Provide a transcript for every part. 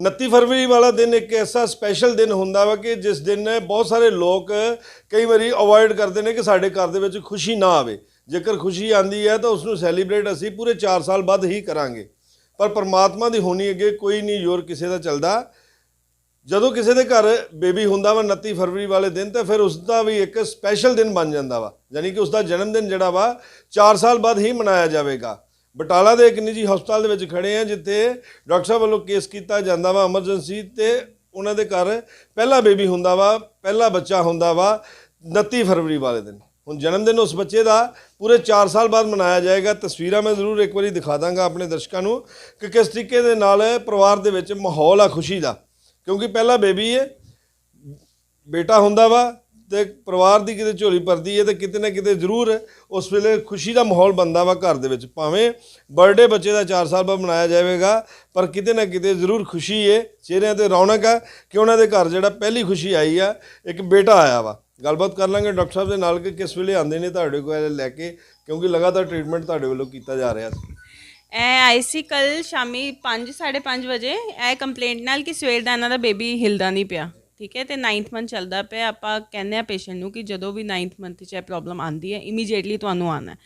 29 ਫਰਵਰੀ ਵਾਲਾ ਦਿਨ ਇੱਕ ਐਸਾ ਸਪੈਸ਼ਲ ਦਿਨ ਹੁੰਦਾ ਵਾ ਕਿ ਜਿਸ ਦਿਨ ਬਹੁਤ ਸਾਰੇ ਲੋਕ ਕਈ ਵਾਰੀ ਅਵੋਇਡ ਕਰਦੇ ਨੇ ਕਿ ਸਾਡੇ ਘਰ ਦੇ ਵਿੱਚ ਖੁਸ਼ੀ ਨਾ ਆਵੇ। ਜੇਕਰ ਖੁਸ਼ੀ ਆਂਦੀ ਹੈ ਤਾਂ ਉਸ ਨੂੰ ਸੈਲੀਬ੍ਰੇਟ ਅਸੀਂ ਪੂਰੇ 4 ਸਾਲ ਬਾਅਦ ਹੀ ਕਰਾਂਗੇ। ਪਰ ਪਰਮਾਤਮਾ ਦੀ ਹੋਣੀ ਅੱਗੇ ਕੋਈ ਨਹੀਂ ਜ਼ੋਰ ਕਿਸੇ ਦਾ ਚੱਲਦਾ। ਜਦੋਂ ਕਿਸੇ ਦੇ ਘਰ ਬੇਬੀ ਹੁੰਦਾ ਵਾ 29 ਫਰਵਰੀ ਵਾਲੇ ਦਿਨ, ਤਾਂ ਫਿਰ ਉਸ ਦਾ ਵੀ ਇੱਕ ਸਪੈਸ਼ਲ ਦਿਨ ਬਣ ਜਾਂਦਾ ਵਾ। ਯਾਨੀ ਕਿ ਉਸ ਦਾ ਜਨਮ ਦਿਨ ਜਿਹੜਾ ਵਾ 4 ਸਾਲ ਬਾਅਦ ਹੀ ਮਨਾਇਆ ਜਾਵੇਗਾ। ਬਟਾਲਾ ਦੇ ਇੱਕ ਨਿੱਜੀ ਹਸਪਤਾਲ ਦੇ ਵਿੱਚ ਖੜੇ ਆ, ਜਿੱਥੇ ਡਾਕਟਰ ਸਾਹਿਬ ਵੱਲੋਂ ਕੇਸ ਕੀਤਾ ਜਾਂਦਾ ਵਾ ਐਮਰਜੈਂਸੀ ਤੇ ਉਹਨਾਂ ਦੇ ਘਰ ਪਹਿਲਾ ਬੇਬੀ ਹੁੰਦਾ ਵਾ, ਪਹਿਲਾ ਬੱਚਾ ਹੁੰਦਾ ਵਾ 29 ਫਰਵਰੀ ਵਾਲੇ ਦਿਨ। ਹੁਣ ਜਨਮ ਦਿਨ ਉਸ ਬੱਚੇ ਦਾ, ਪੂਰੇ 4 ਸਾਲ ਬਾਅਦ ਮਨਾਇਆ ਜਾਏਗਾ। ਤਸਵੀਰਾਂ ਮੈਂ ਜ਼ਰੂਰ ਇੱਕ ਵਾਰੀ ਦਿਖਾ ਦਾਂਗਾ ਆਪਣੇ ਦਰਸ਼ਕਾਂ ਨੂੰ ਕਿ ਕਿਸ ਤਰੀਕੇ ਦੇ ਨਾਲ ਪਰਿਵਾਰ ਦੇ ਵਿੱਚ ਮਾਹੌਲ ਆ ਖੁਸ਼ੀ ਦਾ। ਕਿਉਂਕਿ ਪਹਿਲਾ ਬੇਬੀ ਹੈ, ਬੇਟਾ ਹੁੰਦਾ ਵਾ ਤੇ ਪਰਿਵਾਰ ਦੀ ਕਿਤੇ ਝੋਲੀ ਭਰਦੀ ਹੈ ਤੇ ਕਿਤੇ ਨਾ ਕਿਤੇ ਜ਼ਰੂਰ ਉਸ ਵੇਲੇ ਖੁਸ਼ੀ ਦਾ ਮਾਹੌਲ ਬੰਦਾ ਵਾ ਘਰ ਦੇ ਵਿੱਚ। ਭਾਵੇਂ ਬਰਥਡੇ ਬੱਚੇ ਦਾ 4 ਸਾਲ ਬਾਅਦ ਮਨਾਇਆ ਜਾਵੇਗਾ, ਪਰ ਕਿਤੇ ਨਾ ਕਿਤੇ ਜ਼ਰੂਰ ਖੁਸ਼ੀ ਹੈ ਚਿਹਰਿਆਂ ਤੇ ਰੌਣਕ ਆ ਕਿ ਉਹਨਾਂ ਦੇ ਘਰ ਜਿਹੜਾ ਪਹਿਲੀ ਖੁਸ਼ੀ ਆਈ ਆ, ਇੱਕ ਬੇਟਾ ਆਇਆ ਵਾ। ਗੱਲਬਾਤ ਕਰ ਲਾਂਗੇ ਡਾਕਟਰ ਸਾਹਿਬ ਦੇ ਨਾਲ ਕਿ ਕਿਸ ਵੇਲੇ ਆਉਂਦੇ ਨੇ ਤੁਹਾਡੇ ਕੋਲ ਲੈ ਕੇ, ਕਿਉਂਕਿ ਲਗਾਤਾਰ ਟ੍ਰੀਟਮੈਂਟ ਤੁਹਾਡੇ ਵੱਲੋਂ ਕੀਤਾ ਜਾ ਰਿਹਾ ਸੀ। ਇਹ ਆਈ ਸੀ ਕੱਲ ਸ਼ਾਮੀ 5 5:30 ਵਜੇ ਇਹ ਕੰਪਲੇਂਟ ਨਾਲ ਕਿ ਸਵੇਰ ਦਾ ਇਹਨਾਂ ਦਾ ਬੇਬੀ ਹਿਲਦਾ ਨਹੀਂ ਪਿਆ। ਠੀਕ ਹੈ, ਤੇ 9th ਮੰਥ ਚੱਲਦਾ ਪਿਆ। ਆਪਾਂ ਕਹਿੰਦੇ ਆ ਪੇਸ਼ੈਂਟ ਨੂੰ ਕਿ ਜਦੋਂ ਵੀ 9th ਮੰਥ 'ਚ ਇਹ ਪ੍ਰੋਬਲਮ ਆਂਦੀ ਹੈ ਇਮੀਡੀਏਟਲੀ ਤੁਹਾਨੂੰ ਆਣਾ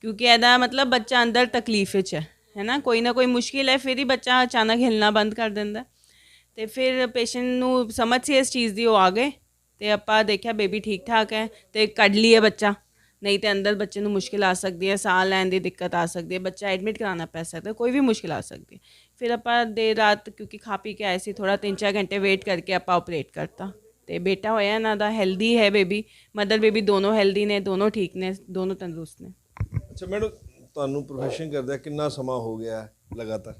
ਕਿਉਂਕਿ ਇਹਦਾ ਮਤਲਬ ਬੱਚਾ ਅੰਦਰ ਤਕਲੀਫ 'ਚ ਹੈ ਹੈ ਨਾ? ਕੋਈ ਨਾ ਕੋਈ ਮੁਸ਼ਕਿਲ ਹੈ, ਫਿਰ ਹੀ ਬੱਚਾ ਅਚਾਨਕ ਹਿਲਣਾ ਬੰਦ ਕਰ ਦਿੰਦਾ ਹੈ। ਤੇ ਫਿਰ ਪੇਸ਼ੈਂਟ ਨੂੰ ਸਮਝ ਸੀ ਇਸ ਚੀਜ਼ ਦੀ, ਉਹ ਆ ਗਏ। ਤੇ ਆਪਾਂ ਦੇਖਿਆ ਬੇਬੀ ਠੀਕ ਠਾਕ ਹੈ ਤੇ ਕੱਢ ਲਈਏ ਬੱਚਾ। ਨਹੀਂ ਤੇ ਅੰਦਰ ਬੱਚੇ ਨੂੰ ਮੁਸ਼ਕਿਲ ਆ ਸਕਦੀ ਹੈ, ਸਾਹ ਲੈਣ ਦੀ ਦਿੱਕਤ ਆ ਸਕਦੀ ਹੈ, ਬੱਚਾ ਐਡਮਿਟ ਕਰਾਉਣਾ ਪੈ ਸਕਦਾ, ਕੋਈ ਵੀ ਮੁਸ਼ਕਿਲ ਆ ਸਕਦੀ ਹੈ। ਫਿਰ ਆਪਾਂ ਦੇਰ ਰਾਤ ਕਿਉਂਕਿ ਖਾ ਪੀ ਕੇ ਆਏ ਸੀ ਥੋੜਾ 3-4 ਘੰਟੇ ਵੇਟ ਕਰਕੇ ਆਪਾਂ ਆਪਰੇਟ ਕਰਤਾ। ਤੇ ਬੇਟਾ ਹੋਇਆ ਇਹਨਾਂ ਦਾ ਹੈਲਦੀ ਹੈ ਬੇਬੀ ਮਦਰ ਬੇਬੀ ਦੋਨੋਂ ਹੈਲਦੀ ਨੇ ਦੋਨੋਂ ਠੀਕ ਨੇ ਦੋਨੋਂ ਤੰਦਰੁਸਤ ਨੇ। ਅੱਛਾ ਮੈਡਮ ਤੁਹਾਨੂੰ ਪ੍ਰੋਫੈਸ਼ਨ ਕਰਦਿਆਂ ਕਿੰਨਾ ਸਮਾਂ ਹੋ ਗਿਆ ਹੈ ਲਗਾਤਾਰ?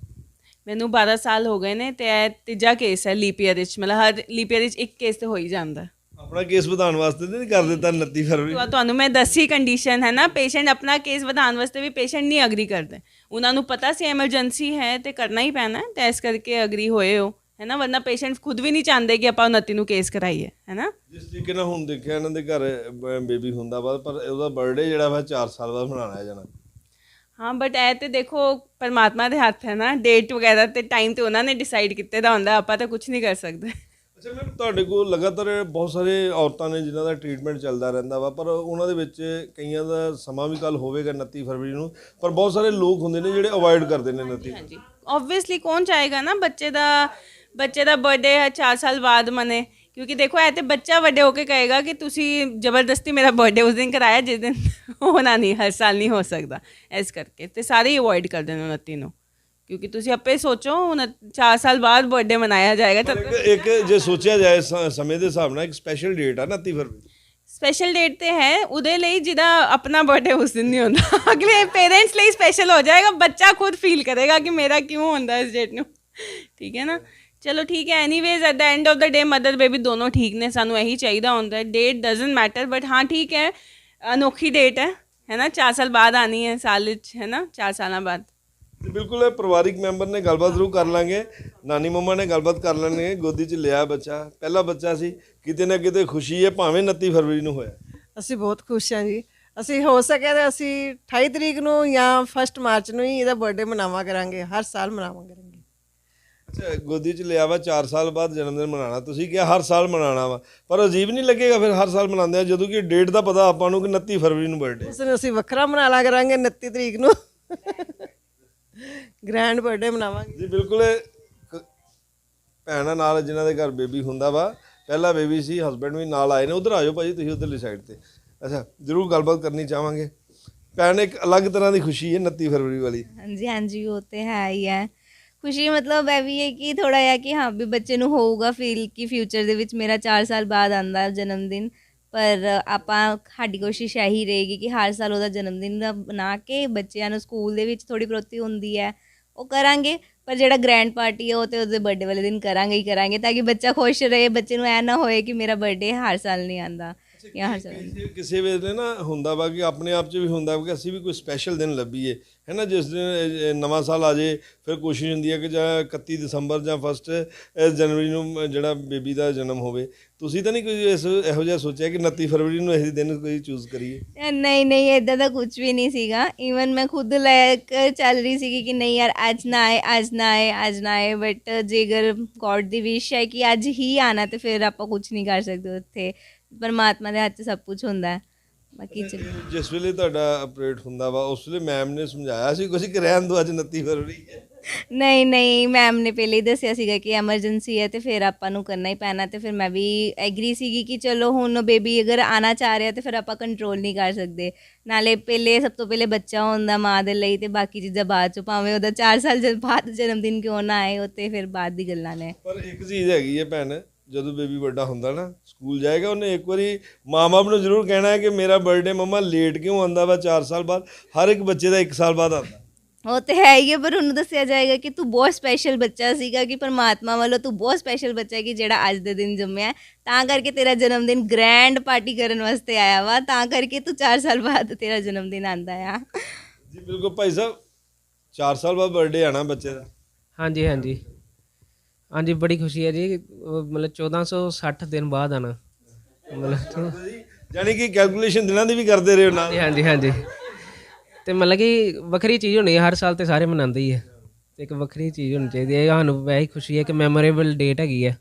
ਮੈਨੂੰ 12 ਸਾਲ ਹੋ ਗਏ ਨੇ ਤੇ ਇਹ ਤੀਜਾ ਕੇਸ ਹੈ ਲੀਪ ਈਅਰ ਵਿੱਚ ਮਤਲਬ ਹਰ ਲੀਪ ਈਅਰ ਵਿੱਚ ਇੱਕ ਕੇਸ ਤੇ ਹੋ ਹੀ ਜਾਂਦਾ। ਆਪਣਾ ਕੇਸ ਵਧਾਉਣ ਵਾਸਤੇ ਨਹੀਂ ਕਰ ਦਿੱਤਾ 29 ਫਰਵਰੀ। ਤੁਹਾ- ਤੁਹਾਨੂੰ ਮੈਂ ਦੱਸੀ ਕੰਡੀਸ਼ਨ ਹੈ ਨਾ ਪੇਸ਼ੈਂਟ ਆਪਣਾ ਕੇਸ ਵਧਾਉਣ ਵਾਸਤੇ ਵੀ ਪੇਸ਼ੈਂਟ ਨਹੀਂ ਅਗਰੀ ਕਰਦੇ। ਉਹਨਾਂ ਨੂੰ ਪਤਾ ਸੀ ਐਮਰਜੈਂਸੀ ਹੈ ਤੇ ਕਰਨਾ ਹੀ ਪੈਣਾ ਤੇ ਇਸ ਕਰਕੇ ਅਗਰੀ ਹੋਏ ਹੋ ਹੈ ਨਾ? ਵਰਨਾ ਪੇਸ਼ੈਂਟ ਖੁਦ ਵੀ ਨਹੀਂ ਚਾਹੁੰਦੇ ਕਿ ਆਪਾਂ 29 ਨੂੰ ਕੇਸ ਕਰਾਈਏ ਹੈ ਨਾ? ਜਿਸ ਤਰੀਕੇ ਨਾਲ ਹੁਣ ਦੇਖਿਆ ਇਹਨਾਂ ਦੇ ਘਰ ਬੇਬੀ ਹੁੰਦਾ ਵਾ ਪਰ ਉਹਦਾ ਬਰਥਡੇ ਜਿਹੜਾ ਵਾ 4 ਸਾਲ ਬਾਅਦ ਮਨਾਉਣਾ ਜਾਣਾ। ਹਾਂ ਬਟ ਇਹ ਤੇ ਦੇਖੋ ਪਰਮਾਤਮਾ ਦੇ ਹੱਥ ਹੈ ਨਾ ਡੇਟ ਵਗੈਰਾ ਤੇ ਟਾਈਮ ਤੇ ਉਹਨਾਂ ਨੇ ਡਿਸਾਈਡ ਕੀਤੇ ਦਾ ਹੁੰਦਾ ਆਪਾਂ ਤਾਂ ਕੁਝ ਨਹੀਂ ਕਰ ਸਕਦੇ। ਅੱਛਾ ਮੈਮ ਤੁਹਾਡੇ ਕੋਲ ਲਗਾਤਾਰ ਬਹੁਤ ਸਾਰੇ ਔਰਤਾਂ ਨੇ ਜਿਨ੍ਹਾਂ ਦਾ ਟ੍ਰੀਟਮੈਂਟ ਚੱਲਦਾ ਰਹਿੰਦਾ ਵਾ, ਪਰ ਉਹਨਾਂ ਦੇ ਵਿੱਚ ਕਈਆਂ ਦਾ ਸਮਾਂ ਵੀ ਕੱਲ ਹੋਵੇਗਾ 29 ਫਰਵਰੀ ਨੂੰ, ਪਰ ਬਹੁਤ ਸਾਰੇ ਲੋਕ ਹੁੰਦੇ ਨੇ ਜਿਹੜੇ ਅਵੋਇਡ ਕਰਦੇ ਨੇ 29 ਹਾਂਜੀ ਆਬਵੀਅਸਲੀ ਕੌਣ ਚਾਹੇਗਾ ਨਾ ਬੱਚੇ ਦਾ ਬੱਚੇ ਦਾ ਬਰਥਡੇ ਹੈ 4 ਸਾਲ ਬਾਅਦ ਮਨੇ। ਕਿਉਂਕਿ ਦੇਖੋ ਐ ਤੇ ਬੱਚਾ ਵੱਡੇ ਹੋ ਕੇ ਕਹੇਗਾ ਕਿ ਤੁਸੀਂ ਜ਼ਬਰਦਸਤੀ ਮੇਰਾ ਬਰਥਡੇ ਉਸ ਦਿਨ ਕਰਾਇਆ, ਜਿਸ ਦਿਨ ਹੋਣਾ ਨਹੀਂ, ਹਰ ਸਾਲ ਨਹੀਂ ਹੋ ਸਕਦਾ। ਇਸ ਕਰਕੇ ਤੇ ਸਾਰੇ ਹੀ ਅਵੋਇਡ ਕਰਦੇ ਨੇ 29 ਨੂੰ। ਕਿਉਂਕਿ ਤੁਸੀਂ ਆਪੇ ਸੋਚੋ ਹੁਣ 4 ਸਾਲ ਬਾਅਦ ਬਰਥਡੇ ਮਨਾਇਆ ਜਾਏਗਾ ਤਾਂ ਇੱਕ ਜੇ ਸੋਚਿਆ ਜਾਏ ਸਮੇਂ ਦੇ ਹਿਸਾਬ ਨਾਲ ਇੱਕ ਸਪੈਸ਼ਲ ਡੇਟ ਆ 29 ਫਰਵਰੀ ਸਪੈਸ਼ਲ ਡੇਟ ਤੇ ਹੈ ਉਹਦੇ ਲਈ ਜਿਹਦਾ ਆਪਣਾ ਬਰਥਡੇ ਉਸ ਦਿਨ ਨਹੀਂ ਹੁੰਦਾ। ਅਗਲੇ ਪੇਰੈਂਟਸ ਲਈ ਸਪੈਸ਼ਲ ਹੋ ਜਾਏਗਾ ਬੱਚਾ ਖੁਦ ਫੀਲ ਕਰੇਗਾ ਕਿ ਮੇਰਾ ਕਿਉਂ ਹੁੰਦਾ ਇਸ ਡੇਟ ਨੂੰ। ਠੀਕ ਹੈ ਨਾ? ਚਲੋ ਠੀਕ ਹੈ anyways at the end of the day mother baby ਦੋਨੋਂ ਠੀਕ ਨੇ ਸਾਨੂੰ ਇਹੀ ਚਾਹੀਦਾ ਹੁੰਦਾ ਹੈ। ਡੇਟ ਡਸਨਟ ਮੈਟਰ ਬਟ ਹਾਂ ਠੀਕ ਹੈ ਅਨੋਖੀ ਡੇਟ ਹੈ ਹੈ ਨਾ? 4 ਸਾਲ ਬਾਅਦ ਆਣੀ ਹੈ ਸਾਲ ਵਿੱਚ ਹੈ ਨਾ? 4 ਸਾਲਾਂ ਬਾਅਦ। ਤੇ ਬਿਲਕੁਲ ਇਹ ਪਰਿਵਾਰਿਕ ਮੈਂਬਰ ਨੇ ਗੱਲਬਾਤ ਜ਼ਰੂਰ ਕਰ ਲਾਂਗੇ। ਨਾਨੀ ਮੰਮਾ ਨੇ ਗੱਲਬਾਤ ਕਰ ਲੈਣੀ ਗੋਦੀ 'ਚ ਲਿਆ ਬੱਚਾ। ਪਹਿਲਾ ਬੱਚਾ ਸੀ। ਕਿਤੇ ਨਾ ਕਿਤੇ ਖੁਸ਼ੀ ਹੈ ਭਾਵੇਂ 29 ਫਰਵਰੀ ਨੂੰ ਹੋਇਆ। ਅਸੀਂ ਬਹੁਤ ਖੁਸ਼ ਹਾਂ ਜੀ। ਅਸੀਂ ਹੋ ਸਕਿਆ ਤਾਂ ਅਸੀਂ 28 ਤਰੀਕ ਨੂੰ ਜਾਂ 1 ਮਾਰਚ ਨੂੰ ਹੀ ਇਹਦਾ ਬਰਥਡੇ ਮਨਾਵਾ ਕਰਾਂਗੇ। ਹਰ ਸਾਲ ਮਨਾਵਾ ਕਰਾਂਗੇ। ਅੱਛਾ ਗੋਦੀ 'ਚ ਲਿਆ ਵਾ 4 ਸਾਲ ਬਾਅਦ ਜਨਮ ਦਿਨ ਮਨਾਉਣਾ। ਤੁਸੀਂ ਕਿਹਾ ਹਰ ਸਾਲ ਮਨਾਉਣਾ ਵਾ। ਪਰ ਅਜੀਬ ਨਹੀਂ ਲੱਗੇਗਾ ਫਿਰ ਹਰ ਸਾਲ ਮਨਾਉਂਦੇ ਆ ਜਦੋਂ ਕਿ ਡੇਟ ਦਾ ਪਤਾ ਆਪਾਂ ਨੂੰ ਕਿ 29 ਫਰਵਰੀ ਨੂੰ ਬਰਥਡੇ ਉਸ ਨੂੰ ਅਸੀਂ ਵੱਖਰਾ ਮਨਾ ਲਾ ਕਰਾਂਗੇ 29 ਤਰੀਕ ਨੂੰ। ਗ੍ਰੈਂਡ ਬਰਥਡੇ ਮਨਾਵਾਂਗੇ। ਜੀ ਬਿਲਕੁਲ ਕ- ਭੈਣਾਂ ਨਾਲ ਜਿਨ੍ਹਾਂ ਦੇ ਘਰ ਬੇਬੀ ਹੁੰਦਾ ਵਾ ਪਹਿਲਾ ਬੇਬੀ ਸੀ ਹਸਬੰਡ ਵੀ ਨਾਲ ਆਏ ਨੇ ਉਧਰ ਆਜੋ ਭਾਜੀ ਤੁਸੀਂ ਉਧਰਲੀ ਸਾਈਡ ਤੇ। ਅੱਛਾ ਜ਼ਰੂਰ ਗੱਲਬਾਤ ਕਰਨੀ ਚਾਹਾਂਗੇ। ਭੈਣ ਇੱਕ ਅਲੱਗ ਤਰ੍ਹਾਂ ਦੀ ਖੁਸ਼ੀ ਹੈ 29 ਫਰਵਰੀ ਵਾਲੀ। ਹਾਂਜੀ ਹਾਂਜੀ ਉਹ ਤੇ ਹੈ ਹੀ ਹੈ। ਖੁਸ਼ੀ ਮਤਲਬ ਇਹ ਵੀ ਹੈ ਕਿ ਥੋੜਾ ਜਿਹਾ ਕਿ ਹਾਂ ਵੀ ਬੱਚੇ ਨੂੰ ਹੋਊਗਾ ਫੀਲ ਕਿ ਫਿਊਚਰ ਦੇ ਵਿੱਚ ਮੇਰਾ 4 ਸਾਲ ਬਾਅਦ ਆਂਦਾ ਜਨਮ ਦਿਨ ਪਰ ਆਪਾਂ ਸਾਡੀ ਕੋਸ਼ਿਸ਼ ਇਹੀ ਰਹੇਗੀ ਕਿ ਹਰ ਸਾਲ ਉਹਦਾ ਜਨਮ ਦਿਨ ਦਾ ਬਣਾ ਕੇ ਬੱਚਿਆਂ ਨੂੰ ਸਕੂਲ ਦੇ ਵਿੱਚ ਥੋੜੀ ਪ੍ਰੋਤੀ ਹੁੰਦੀ ਹੈ, ਉਹ ਕਰਾਂਗੇ। ਪਰ ਜਿਹੜਾ ਗ੍ਰੈਂਡ ਪਾਰਟੀ ਹੈ, ਉਹ ਤੇ ਉਹਦੇ ਬਰਥਡੇ ਵਾਲੇ ਦਿਨ ਕਰਾਂਗੇ ਹੀ ਕਰਾਂਗੇ, ਤਾਂ ਕਿ ਬੱਚਾ ਖੁਸ਼ ਰਹੇ, ਬੱਚੇ ਨੂੰ ਐ ਨਾ ਹੋਏ ਕਿ ਮੇਰਾ ਬਰਥਡੇ ਹਰ ਸਾਲ ਨਹੀਂ ਆਂਦਾ ਜਾਂ ਹਰ ਸਾਲ ਕਿਸੇ ਕਿਸੇ ਵੇਲੇ ਨਾ ਹੁੰਦਾ ਵਾ ਕਿ ਆਪਣੇ ਆਪ 'ਚ ਵੀ ਹੁੰਦਾ ਵਾ ਕਿ ਅਸੀਂ ਵੀ ਕੋਈ ਸਪੈਸ਼ਲ ਦਿਨ ਲੱਭੀਏ। ਹੈ ਨਾ ਜਿਸ ਦਿਨ ਨਵਾਂ ਸਾਲ ਆ ਜੇ ਫਿਰ ਕੋਸ਼ਿਸ਼ ਹੁੰਦੀ ਹੈ ਕਿ ਜਾਂ 31 ਦਸੰਬਰ ਜਾਂ 1 ਜਨਵਰੀ ਨੂੰ ਜਿਹੜਾ ਬੇਬੀ ਦਾ ਜਨਮ ਹੋਵੇ। ਤੁਸੀਂ ਤਾਂ ਨਹੀਂ ਕੋਈ ਇਸ ਇਹੋ ਜਿਹਾ ਸੋਚਿਆ ਕਿ 29 ਫਰਵਰੀ ਨੂੰ ਇਹ ਦਿਨ ਕੋਈ ਚੂਜ਼ ਕਰੀਏ? ਨਹੀਂ ਨਹੀਂ ਇਦਾਂ ਦਾ ਕੁਝ ਵੀ ਨਹੀਂ ਸੀਗਾ। ਈਵਨ ਮੈਂ ਖੁਦ ਲੈ ਕੇ ਚੱਲ ਰਹੀ ਸੀਗੀ ਕਿ ਨਹੀਂ ਯਾਰ ਅੱਜ ਨਾ ਆਏ ਅੱਜ ਨਾ ਆਏ ਅੱਜ ਨਾ ਆਏ। ਬਟ ਜੇਕਰ ਗੋਡ ਦੀ ਵਿਸ਼ ਹੈ ਕਿ ਅੱਜ ਹੀ ਆਣਾ ਤੇ ਫਿਰ ਆਪਾਂ ਕੁਝ ਨਹੀਂ ਕਰ ਸਕਦੇ ਉੱਥੇ। ਪਰਮਾਤਮਾ ਦੇ ਹੱਥ 'ਚ ਸਭ ਕੁਝ ਹੁੰਦਾ ਹੈ। ਬਾਕੀ ਚਲੋ। ਜਿਸ ਵੇਲੇ ਤੁਹਾਡਾ ਅਪਰੇਟ ਹੁੰਦਾ ਵਾ ਉਸ ਵੇਲੇ ਮੈਮ ਨੇ ਸਮਝਾਇਆ ਸੀ ਕੁਝ ਕਿ ਰਹਿਣ ਦੋ ਅੱਜ 29 ਫਰਵਰੀ ਹੈ? ਨਹੀਂ ਨਹੀਂ ਮੈਮ ਨੇ ਪਹਿਲੇ ਹੀ ਦੱਸਿਆ ਸੀਗਾ ਕਿ ਐਮਰਜੈਂਸੀ ਹੈ ਤੇ ਫਿਰ ਆਪਾਂ ਨੂੰ ਕਰਨਾ ਹੀ ਪੈਣਾ ਤੇ ਫਿਰ ਮੈਂ ਵੀ ਐਗਰੀ ਸੀਗੀ ਕਿ ਚਲੋ ਹੁਣ ਬੇਬੀ ਅਗਰ ਆਣਾ ਚਾਹ ਰਿਹਾ ਤੇ ਫਿਰ ਆਪਾਂ ਕੰਟਰੋਲ ਨਹੀਂ ਕਰ ਸਕਦੇ। ਨਾਲੇ ਪਹਿਲੇ ਸਭ ਤੋਂ ਪਹਿਲੇ ਬੱਚਾ ਹੁੰਦਾ ਮਾਂ ਦੇ ਲਈ ਤੇ ਬਾਕੀ ਚੀਜ਼ਾਂ ਬਾਅਦ ਚ ਭਾਵੇਂ ਉਹਦਾ 4 ਸਾਲ ਜਦ ਬਾਅਦ ਜਨਮ ਦਿਨ ਕਿਉਂ ਨਾ ਆਏ ਉਹ ਤੇ ਫਿਰ ਬਾਅਦ ਦੀ ਗੱਲਾਂ ਨੇ। ਪਰ ਇੱਕ ਚੀਜ਼ ਹੈਗੀ ਹੈ ਭੈਣ ਜਦੋਂ ਬੇਬੀ ਵੱਡਾ ਹੁੰਦਾ ਨਾ ਸਕੂਲ ਜਾਏਗਾ ਉਹਨੇ ਇੱਕ ਵਾਰੀ ਮਾਂ-ਬਾਪ ਨੂੰ ਜ਼ਰੂਰ ਕਹਿਣਾ ਹੈ ਕਿ ਮੇਰਾ ਬਰਥਡੇ ਮਮਾ ਲੇਟ ਕਿਉਂ ਆਉਂਦਾ ਵਾ 4 ਸਾਲ ਬਾਅਦ? ਹਰ ਇੱਕ ਬੱਚੇ ਦਾ 1 ਸਾਲ ਬਾਅਦ ਆਉਂਦਾ। ਉਹ ਤੇ ਹੈ ਹੀ ਹੈ ਪਰ ਉਹਨੂੰ ਦੱਸਿਆ ਜਾਏਗਾ ਕਿ ਤੂੰ ਬਹੁਤ ਸਪੈਸ਼ਲ ਬੱਚਾ ਸੀਗਾ ਕਿ ਪਰਮਾਤਮਾ ਵੱਲੋਂ ਤੂੰ ਬਹੁਤ ਸਪੈਸ਼ਲ ਬੱਚਾ ਹੈ ਕਿ ਜਿਹੜਾ ਅੱਜ ਦੇ ਦਿਨ ਜੰਮਿਆ ਹੈ। ਤਾਂ ਕਰਕੇ ਤੇਰਾ ਜਨਮ ਦਿਨ ਗ੍ਰੈਂਡ ਪਾਰਟੀ ਕਰਨ ਵਾਸਤੇ ਆਇਆ ਵਾ ਤਾਂ ਕਰਕੇ ਤੂੰ 4 ਸਾਲ ਬਾਅਦ ਤੇਰਾ ਜਨਮ ਦਿਨ ਆਂਦਾ ਆ। ਜੀ ਬਿਲਕੁਲ ਭਾਈ ਸਾਹਿਬ 4 ਸਾਲ ਬਾਅਦ ਬਰਥਡੇ ਆਣਾ ਬੱਚੇ ਦਾ। ਹਾਂਜੀ ਹਾਂਜੀ। ਹਾਂਜੀ ਬੜੀ ਖੁਸ਼ੀ ਹੈ ਜੀ। ਉਹ ਮਤਲਬ 1460 ਦਿਨ ਬਾਅਦ ਆਣਾ ਮਤਲਬ ਯਾਨੀ ਕਿ ਕੈਲਕੂਲੇਸ਼ਨ ਦਿਨਾਂ ਦੀ ਵੀ ਕਰਦੇ ਰਹੇ ਹੋ ਨਾਲ ਹਾਂਜੀ ਹਾਂਜੀ ਤੇ ਮਤਲਬ ਕਿ ਵੱਖਰੀ ਚੀਜ਼ ਹੋਣੀ ਹੈ ਹਰ ਸਾਲ ਤੇ ਸਾਰੇ ਮਨਾਉਂਦੇ ਹੀ ਹੈ ਤੇ ਇੱਕ ਵੱਖਰੀ ਚੀਜ਼ ਹੋਣੀ ਚਾਹੀਦੀ ਹੈ ਸਾਨੂੰ ਵੈਸੇ ਖੁਸ਼ੀ ਹੈ ਕਿ ਮੈਮੋਰੇਬਲ ਡੇਟ ਹੈਗੀ ਹੈ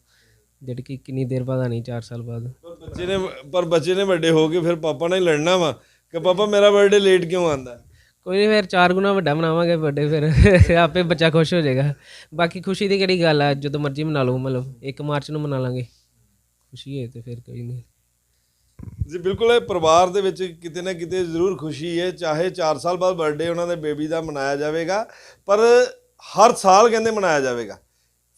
ਜਿਹੜੀ ਕਿ ਕਿੰਨੀ ਦੇਰ ਬਾਅਦ ਆਣੀ 4 ਸਾਲ ਬਾਅਦ। ਪਰ ਬੱਚੇ ਨੇ ਪਰ ਬੱਚੇ ਨੇ ਵੱਡੇ ਹੋ ਕੇ ਫਿਰ ਪਾਪਾ ਨਾਲ ਹੀ ਲੜਨਾ ਵਾ। ਕਿ ਪਾਪਾ ਮੇਰਾ ਬਰਥਡੇ ਲੇਟ ਕਿਉਂ ਆਂਦਾ ਕੋਈ ਨਹੀਂ ਫਿਰ ਚਾਰ ਗੁਣਾ ਵੱਡਾ ਮਨਾਵਾਂਗੇ ਵੱਡੇ ਫਿਰ। ਆਪੇ ਬੱਚਾ ਖੁਸ਼ ਹੋ ਜਾਏਗਾ। ਬਾਕੀ ਖੁਸ਼ੀ ਦੀ ਕਿਹੜੀ ਗੱਲ ਆ, ਜਦੋਂ ਮਰਜ਼ੀ ਮਨਾ ਲਓ, ਮਤਲਬ 1 ਮਾਰਚ ਨੂੰ ਮਨਾ ਲਾਂਗੇ। ਖੁਸ਼ੀ ਹੈ ਤੇ ਫਿਰ ਕੋਈ ਨਹੀਂ ਜੀ, ਬਿਲਕੁਲ ਇਹ ਪਰਿਵਾਰ ਦੇ ਵਿੱਚ ਕਿਤੇ ਨਾ ਕਿਤੇ ਜ਼ਰੂਰ ਖੁਸ਼ੀ ਹੈ, ਚਾਹੇ 4 ਸਾਲ ਬਾਅਦ ਬਰਥਡੇ ਉਹਨਾਂ ਦੇ ਬੇਬੀ ਦਾ ਮਨਾਇਆ ਜਾਵੇਗਾ, ਪਰ ਹਰ ਸਾਲ ਕਹਿੰਦੇ ਮਨਾਇਆ ਜਾਵੇਗਾ।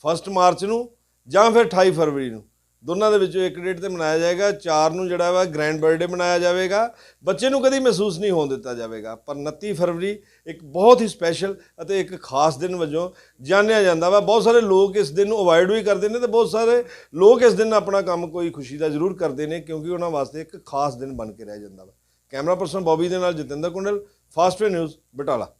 1 ਮਾਰਚ ਨੂੰ ਜਾਂ ਫਿਰ 28 ਫਰਵਰੀ ਨੂੰ। ਦੋਨਾਂ ਦੇ ਵਿੱਚੋਂ ਇੱਕ ਡੇਟ ਤੇ ਮਨਾਇਆ ਜਾਏਗਾ, ਚਾਰ ਨੂੰ ਜਿਹੜਾ ਵਾ ਗ੍ਰੈਂਡ ਬਰਥਡੇ ਮਨਾਇਆ ਜਾਵੇਗਾ। ਬੱਚੇ ਨੂੰ ਕਦੀ ਮਹਿਸੂਸ ਨਹੀਂ ਹੋਣ ਦਿੱਤਾ ਜਾਵੇਗਾ। ਪਰ 29 ਫਰਵਰੀ ਇੱਕ ਬਹੁਤ ਹੀ ਸਪੈਸ਼ਲ ਅਤੇ ਇੱਕ ਖਾਸ ਦਿਨ ਵਜੋਂ ਜਾਣਿਆ ਜਾਂਦਾ ਵਾ। ਬਹੁਤ ਸਾਰੇ ਲੋਕ ਇਸ ਦਿਨ ਨੂੰ ਅਵਾਇਡ ਵੀ ਕਰਦੇ ਨੇ ਤੇ ਬਹੁਤ ਸਾਰੇ ਲੋਕ ਇਸ ਦਿਨ ਆਪਣਾ ਕੰਮ ਕੋਈ ਖੁਸ਼ੀ ਦਾ ਜ਼ਰੂਰ ਕਰਦੇ ਨੇ ਕਿਉਂਕਿ ਉਹਨਾਂ ਵਾਸਤੇ ਇੱਕ ਖਾਸ ਦਿਨ ਬਣ ਕੇ ਰਹਿ ਜਾਂਦਾ ਵਾ। ਕੈਮਰਾ ਪਰਸਨ ਬੌਬੀ ਦੇ ਨਾਲ ਜਤਿੰਦਰ ਕੁੰਡਲ ਫਾਸਟਵੇ ਨਿਊਜ਼ ਬਟਾਲਾ।